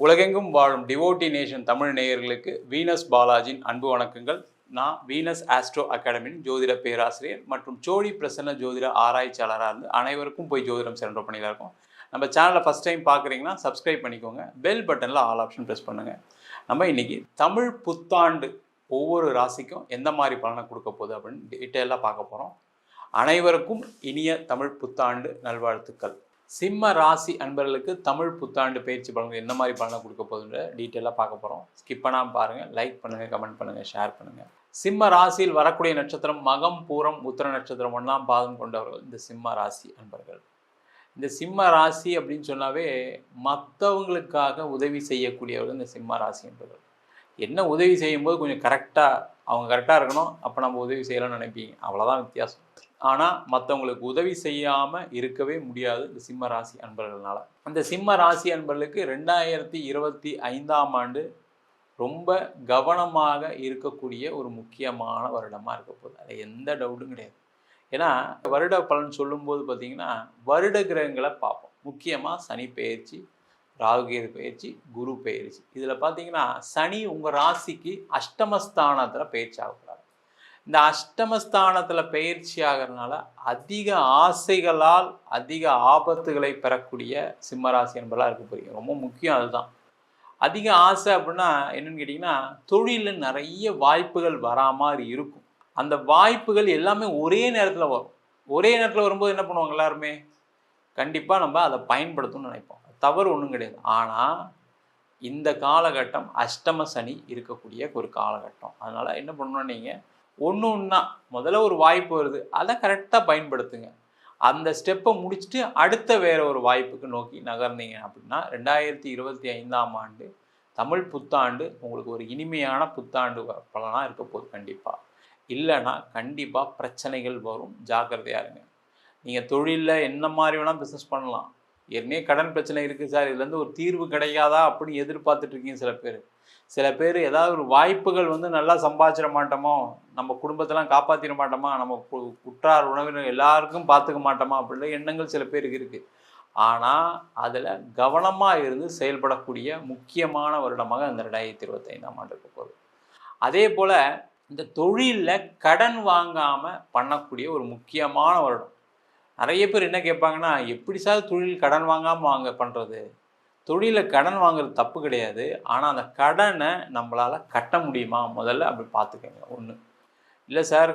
உலகெங்கும் வாழும் devotee nation Tamil நேயர்களுக்கு வீனஸ் பாலாஜியின் அன்பு வணக்கங்கள். நான் வீனஸ் ஆஸ்ட்ரோ அகாடமியின் ஜோதிட பேராசிரியர் மற்றும் சோழி பிரசன்ன ஜோதிட ஆராய்ச்சியாளராக இருந்து அனைவருக்கும் போய் ஜோதிடம் சென்ற பணியில் இருக்கோம். நம்ம சேனலை ஃபஸ்ட் டைம் பார்க்குறீங்கன்னா சப்ஸ்கிரைப் பண்ணிக்கோங்க. பெல் பட்டனில் ஆல் ஆப்ஷன் ப்ரெஸ் பண்ணுங்கள் நம்ம இன்னைக்கு தமிழ் புத்தாண்டு ஒவ்வொரு ராசிக்கும் எந்த மாதிரி பலனை கொடுக்க போகுது அப்படின்னு டீட்டெயிலாக பார்க்க போகிறோம் அனைவருக்கும் இனிய தமிழ் புத்தாண்டு நல்வாழ்த்துக்கள். சிம்ம ராசி அன்பர்களுக்கு தமிழ் புத்தாண்டு பயிற்சி பலன்கள் என்ன மாதிரி பலனை கொடுக்க போகுதுன்ற டீட்டெயிலாக பார்க்க போகிறோம் ஸ்கிப் பண்ணாமல் பாருங்கள் லைக் பண்ணுங்கள் கமெண்ட் பண்ணுங்கள் ஷேர் பண்ணுங்கள் சிம்ம ராசியில் வரக்கூடிய நட்சத்திரம் மகம் பூரம் உத்திர நட்சத்திரம் ஒன்றாம் பாதம் கொண்டவர்கள் இந்த சிம்ம ராசி அன்பர்கள். இந்த சிம்ம ராசி அப்படின்னு சொன்னாவே மற்றவங்களுக்காக உதவி செய்யக்கூடியவர்கள் இந்த சிம்ம ராசி என்பவர்கள் என்ன உதவி செய்யும்போது கொஞ்சம் கரெக்டாக அவங்க கரெக்டாக இருக்கணும் அப்போ நம்ம உதவி செய்யலாம்னு நினைப்பீங்க. அவ்வளோதான் வித்தியாசம். ஆனால் மற்றவங்களுக்கு உதவி செய்யாமல் இருக்கவே முடியாது இந்த சிம்ம ராசி அன்பர்களால் அந்த சிம்ம ராசி அன்பர்களுக்கு ரெண்டாயிரத்தி இருபத்தி ஐந்தாம் ஆண்டு ரொம்ப கவனமாக இருக்கக்கூடிய ஒரு முக்கியமான வருடமாக இருக்க போகுது. அது எந்த டவுட்டும் கிடையாது. ஏன்னா வருட பலன் சொல்லும்போது பார்த்தீங்கன்னா வருட கிரகங்களை பார்ப்போம். முக்கியமாக சனி பெயர்ச்சி ராகுகேது பயிற்சி குரு பயிற்சி இதில் பார்த்தீங்கன்னா சனி உங்கள் ராசிக்கு அஷ்டமஸ்தானத்தில் பயிற்சி ஆகும். இந்த அஷ்டமஸ்தானத்தில் பயிற்சி ஆகிறதுனால அதிக ஆசைகளால் அதிக ஆபத்துகளை பெறக்கூடிய சிம்மராசி என்பதெல்லாம் இருக்க போகிறீங்க ரொம்ப முக்கியம் அதுதான். அதிக ஆசை அப்படின்னா என்னென்னு கேட்டிங்கன்னா தொழிலில் நிறைய வாய்ப்புகள் வரா மாதிரி இருக்கும். அந்த வாய்ப்புகள் எல்லாமே ஒரே நேரத்தில் வரும். ஒரே நேரத்தில் வரும்போது என்ன பண்ணுவாங்க எல்லாருமே? கண்டிப்பாக நம்ம அதை பயன்படுத்தணும்னு நினைப்போம். தவறு ஒன்றும் கிடையாது. ஆனால் இந்த காலகட்டம் அஷ்டம சனி இருக்கக்கூடிய ஒரு காலகட்டம். அதனால் என்ன பண்ணணும் நீங்கள் ஒன்று ஒன்றா முதல்ல ஒரு வாய்ப்பு வருது. அதை கரெக்டாக பயன்படுத்துங்க. அந்த ஸ்டெப்பை முடிச்சுட்டு அடுத்த வேற ஒரு வாய்ப்புக்கு நோக்கி நகர்ந்தீங்க அப்படின்னா ரெண்டாயிரத்தி இருபத்தி ஐந்தாம் ஆண்டு தமிழ் புத்தாண்டு உங்களுக்கு ஒரு இனிமையான புத்தாண்டு பலனாக இருக்க போகுது கண்டிப்பாக இல்லைன்னா கண்டிப்பாக பிரச்சனைகள் வரும். ஜாக்கிரதையாக இருங்க. நீங்கள் தொழிலில் என்ன மாதிரி வேணால் பிஸ்னஸ் பண்ணலாம். ஏற்கனவே கடன் பிரச்சனை இருக்குது சார். இதுலேருந்து ஒரு தீர்வு கிடைக்காதா அப்படின்னு எதிர்பார்த்துட்ருக்கீங்க சில பேர். சில பேர் ஏதாவது ஒரு வாய்ப்புகள் வந்து நல்லா சம்பாதிச்சிட மாட்டோமோ நம்ம குடும்பத்தெல்லாம் காப்பாற்றிட மாட்டோமா நம்ம கு- உணவினர் எல்லாருக்கும் பார்த்துக்க மாட்டோமா அப்படின்ற எண்ணங்கள் சில பேருக்கு இருக்குது ஆனால் அதில் கவனமாக இருந்து செயல்படக்கூடிய முக்கியமான வருடமாக இந்த ரெண்டாயிரத்தி இருபத்தைந்தாம் ஆண்டு இருக்க போகுது. அதே போல் இந்த தொழிலில் கடன் வாங்காமல் பண்ணக்கூடிய ஒரு முக்கியமான வருடம். நிறைய பேர் என்ன கேட்பாங்கன்னா எப்படி சார் தொழில் கடன் வாங்காமல் வாங்க பண்ணுறது தொழிலில் கடன் வாங்குறது தப்பு கிடையாது. ஆனால் அந்த கடனை நம்மளால் கட்ட முடியுமா? முதல்ல அப்படி பார்த்துக்கோங்க. ஒன்று இல்லை சார்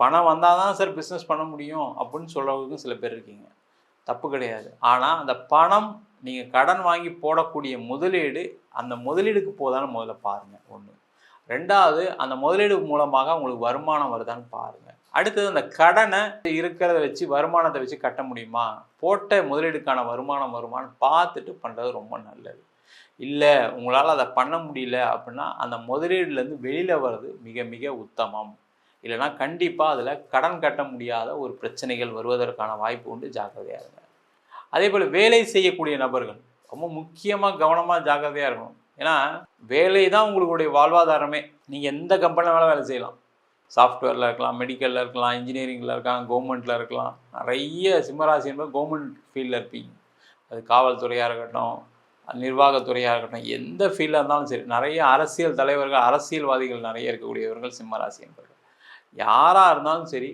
பணம் வந்தால் தான் சார் பிஸ்னஸ் பண்ண முடியும் அப்படின்னு சொல்கிறவங்களுக்கும் சில பேர் இருக்கீங்க. தப்பு கிடையாது. ஆனால் அந்த பணம் நீங்கள் கடன் வாங்கி போடக்கூடிய முதலீடு அந்த முதலீடுக்கு போதான்னு முதல்ல பாருங்கள் ஒன்று ரெண்டாவது அந்த முதலீடு மூலமாக உங்களுக்கு வருமானம் வருதான்னு பாருங்கள் அடுத்தது அந்த கடனை இருக்கிறத வச்சு வருமானத்தை வச்சு கட்ட முடியுமா? போட்ட முதலீடுக்கான வருமானம் வருமானு பார்த்துட்டு பண்ணுறது ரொம்ப நல்லது. இல்லை உங்களால் அதை பண்ண முடியல அப்படின்னா அந்த முதலீடுலேருந்து வெளியில் வர்றது மிக மிக உத்தமம். இல்லைன்னா கண்டிப்பாக அதில் கடன் கட்ட முடியாத ஒரு பிரச்சனைகள் வருவதற்கான வாய்ப்பு உண்டு. ஜாக்கிரதையாக இருங்க. அதே போல் வேலை செய்யக்கூடிய நபர்கள் ரொம்ப முக்கியமாக கவனமாக ஜாக்கிரதையாக இருக்கணும். ஏன்னா வேலை தான் உங்களுடைய வாழ்வாதாரமே. நீங்கள் எந்த கம்பெனியில் வேணாலும் வேலை செய்யலாம். சாஃப்ட்வேரில் இருக்கலாம் மெடிக்கலில் இருக்கலாம் இன்ஜினியரிங்கில் இருக்கலாம் கவர்மெண்ட்டில் இருக்கலாம். நிறைய சிம்மராசி என்பது கவர்மெண்ட் ஃபீல்டில் இருப்பீங்க. அது காவல்துறையாக இருக்கட்டும் நிர்வாகத்துறையாக இருக்கட்டும் எந்த ஃபீல்டாக இருந்தாலும் சரி. நிறைய அரசியல் தலைவர்கள் அரசியல்வாதிகள் நிறைய இருக்கக்கூடியவர்கள் சிம்மராசி என்பவர்கள். யாராக இருந்தாலும் சரி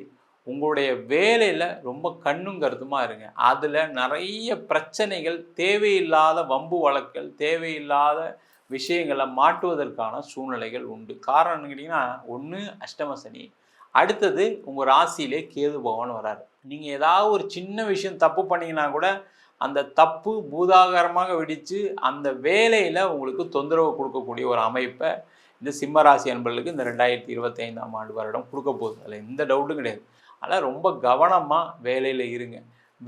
உங்களுடைய வேலையில் ரொம்ப கண்ணும் கருத்துமாக இருங்க. அதில் நிறைய பிரச்சனைகள் தேவையில்லாத வம்பு வழக்குகள் தேவையில்லாத விஷயங்களை மாட்டுவதற்கான சூழ்நிலைகள் உண்டு. காரணம் கேட்டிங்கன்னா ஒன்று அஷ்டம சனி அடுத்தது உங்கள் ராசியிலே கேது பகவான் வராரு. நீங்கள் ஏதாவது ஒரு சின்ன விஷயம் தப்பு பண்ணீங்கன்னா கூட அந்த தப்பு பூதாகரமாக வெடித்து அந்த வேலையில் உங்களுக்கு தொந்தரவு கொடுக்கக்கூடிய ஒரு அமைப்பை இந்த சிம்ம ராசி அன்பர்களுக்கு இந்த ரெண்டாயிரத்தி இருபத்தி ஐந்தாம் ஆண்டு வருடம் கொடுக்க போகுது. அதில் எந்த டவுட்டும் கிடையாது. ஆனால் ரொம்ப கவனமாக வேலையில் இருங்க.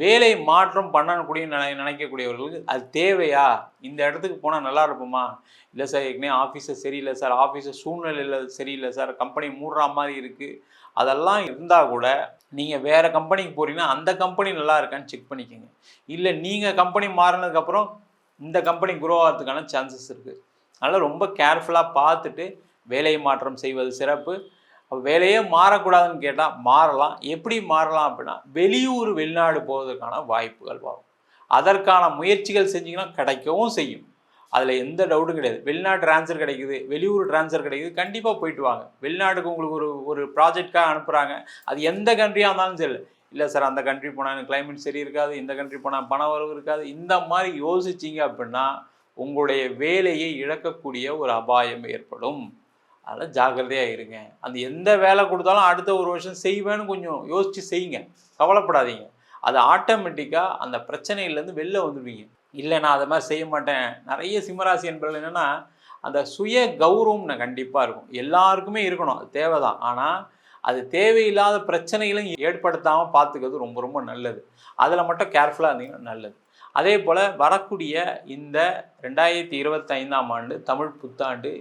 வேலை மாற்றம் பண்ணக்கூடிய நினை நினைக்கக்கூடியவர்களுக்கு அது தேவையா? இந்த இடத்துக்கு போனால் நல்லா இருப்போமா இல்லை சார் ஏற்கனவே ஆஃபீஸர் சரியில்லை சார். ஆஃபீஸர் சூழ்நிலையில் சரியில்லை சார். கம்பெனி மூடுற மாதிரி இருக்குது அதெல்லாம் இருந்தால் கூட நீங்கள் வேறு கம்பெனிக்கு போகிறீங்கன்னா அந்த கம்பெனி நல்லா இருக்கான்னு செக் பண்ணிக்கோங்க. இல்லை நீங்கள் கம்பெனி மாறினதுக்கப்புறம் இந்த கம்பெனி குரோ ஆகிறதுக்கான சான்சஸ் இருக்குது அதனால் ரொம்ப கேர்ஃபுல்லாக பார்த்துட்டு வேலை மாற்றம் செய்வது சிறப்பு. வேலையே மாறக்கூடாதுன்னு கேட்டால் மாறலாம். எப்படி மாறலாம் அப்படின்னா வெளியூர் வெளிநாடு போவதற்கான வாய்ப்புகள் வரும். அதற்கான முயற்சிகள் செஞ்சிங்கன்னா கிடைக்கவும் செய்யும். அதில் எந்த டவுட்டும் கிடையாது. வெளிநாட்டு ட்ரான்ஸ்ஃபர் கிடைக்குது வெளியூர் ட்ரான்ஸ்ஃபர் கிடைக்குது கண்டிப்பாக போயிட்டு வாங்க. வெளிநாட்டுக்கு உங்களுக்கு ஒரு ஒரு ப்ராஜெக்டாக அனுப்புகிறாங்க அது எந்த கண்ட்ரியாக இருந்தாலும் சரி. இல்லை சார் அந்த கண்ட்ரி போனால் எனக்கு கிளைமேட் சரி இருக்காது இந்த கண்ட்ரி போனால் பண வரவு இருக்காது. இந்த மாதிரி யோசிச்சிங்க அப்படின்னா உங்களுடைய வேலையை இழக்கக்கூடிய ஒரு அபாயம் ஏற்படும். அதனால் ஜாக்கிரதையாக இருங்க. அந்த எந்த வேலை கொடுத்தாலும் அடுத்த ஒரு வருஷம் செய்வேன்னு கொஞ்சம் யோசித்து செய்யுங்க. கவலைப்படாதீங்க. அது ஆட்டோமேட்டிக்காக அந்த பிரச்சனையிலேருந்து வெளில வந்துடுவீங்க இல்லை நான் அதை மாதிரி செய்ய மாட்டேன். நிறைய சிம்மராசி என்பது என்னென்னா அந்த சுய கௌரவம் நான் கண்டிப்பாக இருக்கும். எல்லாருக்குமே இருக்கணும். அது தேவை தான் ஆனால் அது தேவையில்லாத பிரச்சனைகளையும் ஏற்படுத்தாமல் பார்த்துக்கிறது ரொம்ப ரொம்ப நல்லது. அதில் மட்டும் கேர்ஃபுல்லாக இருந்தீங்கன்னா நல்லது. அதே போல் வரக்கூடிய இந்த ரெண்டாயிரத்தி இருபத்தைந்தாம் ஆண்டு தமிழ் புத்தாண்டு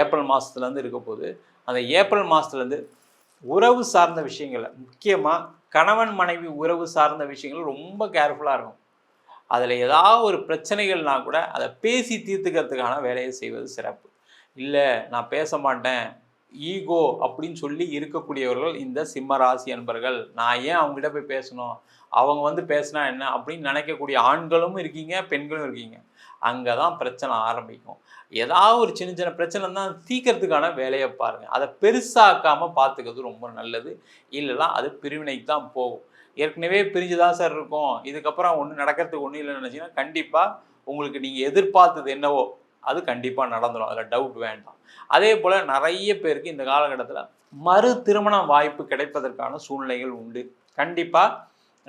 ஏப்ரல் மாதத்துலேருந்து இருக்க போது அந்த ஏப்ரல் மாதத்துலேருந்து உறவு சார்ந்த விஷயங்களை முக்கியமாக கணவன் மனைவி உறவு சார்ந்த விஷயங்கள் ரொம்ப கேர்ஃபுல்லாக இருக்கும். அதில் ஏதாவது ஒரு பிரச்சனைகள்னா கூட அதை பேசி தீர்த்துக்கிறதுக்கான வேலையை செய்வது சிறப்பு. இல்லை நான் பேச மாட்டேன் ஈகோ அப்படின்னு சொல்லி இருக்கக்கூடியவர்கள் இந்த சிம்ம ராசி அன்பர்கள் நான் ஏன் அவங்ககிட்ட போய் பேசணும்? அவங்க வந்து பேசினா என்ன? அப்படின்னு நினைக்கக்கூடிய ஆண்களும் இருக்கீங்க பெண்களும் இருக்கீங்க. அங்கே தான் பிரச்சனை ஆரம்பிக்கும். ஏதாவது ஒரு சின்ன சின்ன பிரச்சனை தான் தீக்கிறதுக்கான வேலையை பாருங்கள் அதை பெருசாக்காமல் பார்த்துக்கிறது ரொம்ப நல்லது. இல்லைனா அது பிரிவினைக்கு தான் போகும். ஏற்கனவே பிரிஞ்சு தான் சார் இருக்கும். இதுக்கப்புறம் ஒன்றும் நடக்கிறதுக்கு ஒன்றும் இல்லைன்னு நினச்சிங்கன்னா கண்டிப்பாக உங்களுக்கு நீங்கள் எதிர்பார்த்தது என்னவோ அது கண்டிப்பாக நடந்துடும் அதில் டவுட் வேண்டாம். அதே போல் நிறைய பேருக்கு இந்த காலகட்டத்தில் மறு திருமண வாய்ப்பு கிடைப்பதற்கான சூழ்நிலைகள் உண்டு. கண்டிப்பாக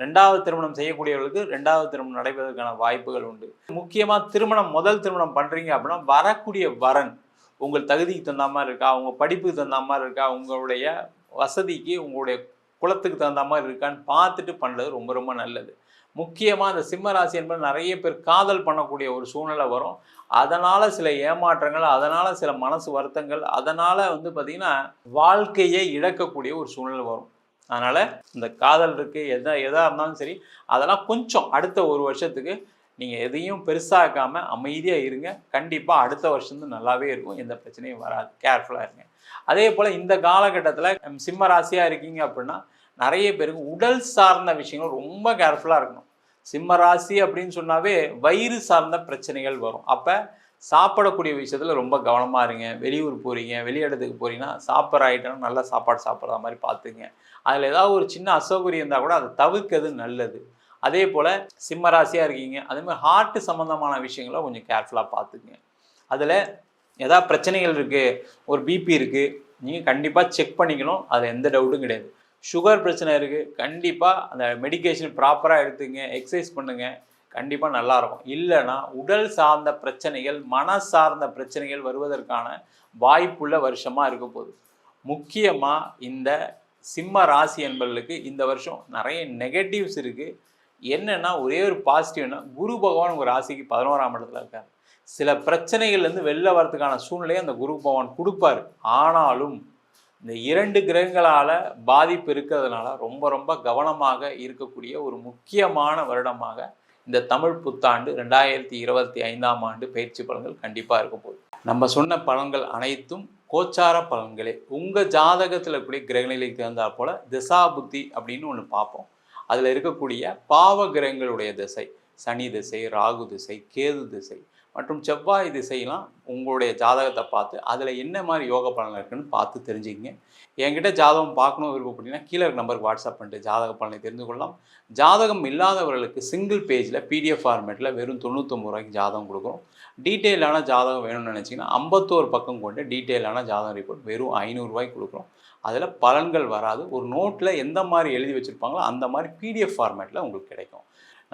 ரெண்டாவது திருமணம் செய்யக்கூடியவர்களுக்கு ரெண்டாவது திருமணம் நடைபெறுவதற்கான வாய்ப்புகள் உண்டு. முக்கியமாக திருமணம் முதல் திருமணம் பண்ணுறீங்க அப்படின்னா வரக்கூடிய வரன் உங்கள் தகுதிக்கு தகுந்த மாதிரி இருக்கா? உங்கள் படிப்புக்கு தகுந்த மாதிரி இருக்கா? உங்களுடைய வசதிக்கு உங்களுடைய குலத்துக்கு தகுந்த மாதிரி இருக்கான்னு பார்த்துட்டு பண்ணுறது ரொம்ப ரொம்ப நல்லது. முக்கியமாக இந்த சிம்ம ராசி என்பது நிறைய பேர் காதல் பண்ணக்கூடிய ஒரு சூழ்நிலை வரும். அதனால் சில ஏமாற்றங்கள் அதனால் சில மனசு வருத்தங்கள் அதனால் வந்து பார்த்திங்கன்னா வாழ்க்கையை இழக்கக்கூடிய ஒரு சூழ்நிலை வரும். அதனால் இந்த காதல் இருக்குது எதா எதாக இருந்தாலும் சரி அதெல்லாம் கொஞ்சம் அடுத்த ஒரு வருஷத்துக்கு நீங்கள் எதையும் பெருசாக்காமல் அமைதியாக இருங்க. கண்டிப்பாக அடுத்த வருஷம் நல்லாவே இருக்கும். எந்த பிரச்சனையும் வராது. கேர்ஃபுல்லாக இருங்க. அதே போல் இந்த காலகட்டத்தில் சிம்ம ராசியாக இருக்கீங்க அப்படின்னா நிறைய பேருக்கு உடல் சார்ந்த விஷயங்கள் ரொம்ப கேர்ஃபுல்லாக இருக்கணும். சிம்ம ராசி அப்படின்னு சொன்னாவே வயிறு சார்ந்த பிரச்சனைகள் வரும். அப்போ சாப்பிடக்கூடிய விஷயத்தில் ரொம்ப கவனமாக இருங்க. வெளியூர் போகிறீங்க வெளியிடத்துக்கு போகிறீங்கன்னா சாப்பிட்ற ஐட்டம் நல்லா சாப்பாடு சாப்பிட்ற மாதிரி பார்த்துங்க. அதில் ஏதாவது ஒரு சின்ன அசௌகரியம் இருந்தால் கூட அதை தவிர்க்கிறது நல்லது. அதே போல் சிம்ம ராசியாக இருக்கீங்க. அதேமாதிரி ஹார்ட்டு சம்மந்தமான விஷயங்களை கொஞ்சம் கேர்ஃபுல்லாக பார்த்துக்குங்க அதில் ஏதாவது பிரச்சனைகள் இருக்குது ஒரு பிபி இருக்குது நீங்கள் கண்டிப்பாக செக் பண்ணிக்கணும். அதில் எந்த டவுட்டும் கிடையாது. சுகர் பிரச்சனை இருக்குது கண்டிப்பாக அந்த மெடிக்கேஷன் ப்ராப்பராக எடுத்துங்க எக்ஸசைஸ் பண்ணுங்கள் கண்டிப்பாக நல்லாயிருக்கும். இல்லைன்னா உடல் சார்ந்த பிரச்சனைகள் மன சார்ந்த பிரச்சனைகள் வருவதற்கான வாய்ப்புள்ள வருஷமாக இருக்க போகுது. முக்கியமாக இந்த சிம்ம ராசி என்பவர்களுக்கு இந்த வருஷம் நிறைய நெகட்டிவ்ஸ் இருக்குது என்னென்னா ஒரே ஒரு பாசிட்டிவ்னா குரு பகவான் உங்கள் ராசிக்கு பதினோராம் இடத்துல இருக்கார். சில பிரச்சனைகள்லேருந்து வெளில வரதுக்கான சூழ்நிலையை அந்த குரு பகவான் கொடுப்பார். ஆனாலும் இந்த இரண்டு கிரகங்களால் பாதிப்பு இருக்கிறதுனால ரொம்ப ரொம்ப கவனமாக இருக்கக்கூடிய ஒரு முக்கியமான வருடமாக இந்த தமிழ் புத்தாண்டு ரெண்டாயிரத்தி இருபத்தி ஐந்தாம் ஆண்டு பயிற்சி பலன்கள் கண்டிப்பாக இருக்கும் போது நம்ம சொன்ன பலன்கள் அனைத்தும் கோச்சார பலன்களே. உங்கள் ஜாதகத்தில் இருக்கக்கூடிய கிரகநிலைக்கு தகுந்தால் போல் திசா புத்தி அப்படின்னு ஒன்று பார்ப்போம். அதில் இருக்கக்கூடிய பாவ கிரகங்களுடைய திசை சனி திசை ராகு திசை கேது திசை மற்றும் செவ்வாய் திசையெல்லாம் உங்களுடைய ஜாதகத்தை பார்த்து அதில் என்ன மாதிரி யோக பலன் இருக்குன்னு பார்த்து தெரிஞ்சுக்கிங்க. என்கிட்ட ஜாதகம் பார்க்கணும் விருப்பப்பட்டீங்கன்னா கீழே நம்பருக்கு வாட்ஸ்அப் பண்ணிட்டு ஜாதக பலனை தெரிந்து கொள்ளலாம். ஜாதகம் இல்லாதவர்களுக்கு சிங்கிள் பேஜில் பிடிஎஃப் ஃபார்மேட்டில் வெறும் தொண்ணூற்றொம்பது ரூபாய்க்கு ஜாதகம் கொடுக்குறோம். டீட்டெயிலான ஜாதகம் வேணும்னு நினச்சிங்கன்னா ஐம்பத்தோரு பக்கம் கொண்டு டீட்டெயிலான ஜாதகம் ரிப்போர்ட் வெறும் ஐநூறுரூவாய்க்கு கொடுக்குறோம். அதில் பலன்கள் வராது. ஒரு நோட்டில் எந்த மாதிரி எழுதி வச்சுருப்பாங்களோ அந்த மாதிரி பிடிஎஃப் ஃபார்மேட்டில் உங்களுக்கு கிடைக்கும்.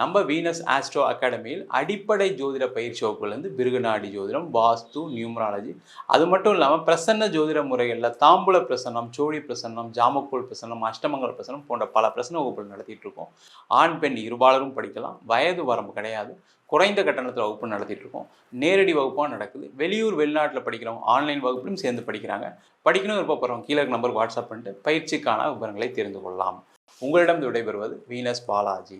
நம்ம வீனஸ் ஆஸ்ட்ரோ அகாடமியில் அடிப்படை ஜோதிட பயிற்சி வகுப்புலேருந்து பிருகுநாடி ஜோதிடம் வாஸ்து நியூமராலஜி அது மட்டும் இல்லாமல் பிரசன்ன ஜோதிட முறைகளில் தாம்பூல பிரசன்னம் சோழி பிரசன்னம் ஜாமக்கோள் பிரசன்னம் அஷ்டமங்கல பிரசன்னம் போன்ற பல பிரசன்ன வகுப்புகள் நடத்திட்டு இருக்கோம். ஆண் பெண் இருபாலரும் படிக்கலாம். வயது வரம்பு கிடையாது. குறைந்த கட்டணத்தில் வகுப்பு நடத்திட்டு இருக்கோம். நேரடி வகுப்பாக நடக்குது. வெளியூர் வெளிநாட்டில் படிக்கிறவங்க ஆன்லைன் வகுப்பிலும் சேர்ந்து படிக்கிறாங்க. படிக்கணும் விருப்பப்படுறவங்க கீழே நம்பருக்கு வாட்ஸ்அப் பண்ணிட்டு பயிற்சிக்கான விவரங்களை தெரிந்து கொள்ளலாம். உங்களிடம் விடைபெறுவது வீனஸ் பாலாஜி